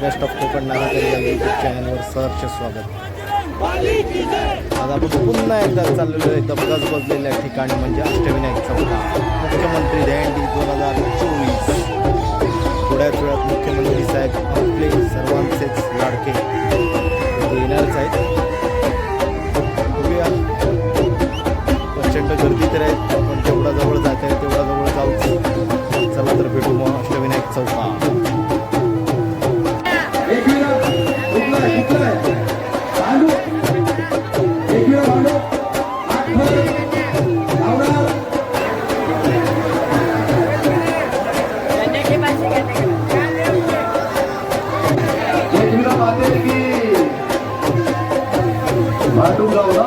Best of Konkan नाराकरी या YouTube चॅनलवर सरचे स्वागत. आज आपण पुन्हा एकदा चाललेलो आहे दबकाच बसलेल्या ठिकाणी म्हणजे अष्टविनायक चौथा मुख्यमंत्री दहंडी दोन हजार चोवीस. थोड्याच वेळात मुख्यमंत्री साहेब आपले सर्वांचेच लाडके. येणारच आहेत. बघूया. प्रचंड गर्दी तर आहेत आपण जेवढा जवळ जात आहे तेवढा जवळ जाऊ चला तर भेटू मग अष्टविनायक चौथा మా దేనికి ఉన్నా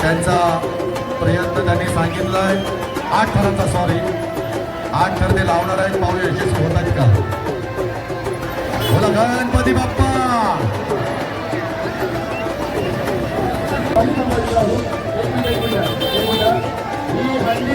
त्यांचा प्रयत्न त्यांनी सांगितलाय. आठ थरांचा सॉरी आठ थर ते लावणार आहेत. पाहूया यशस्वी होतात का? बोला गणपती बाप्पा! हंडी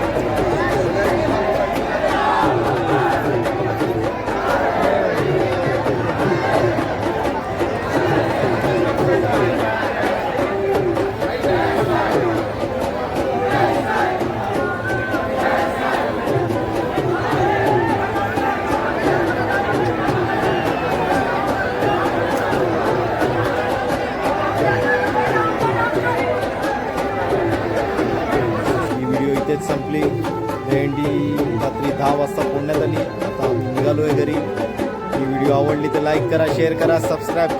इथेच संपली. दहीहंडी रात्री दहा वाजता फोडण्यात आली. आता आम्ही निघालो आहे घरी. ही व्हिडिओ आवडली तर लाईक करा शेअर करा सबस्क्राईब करा.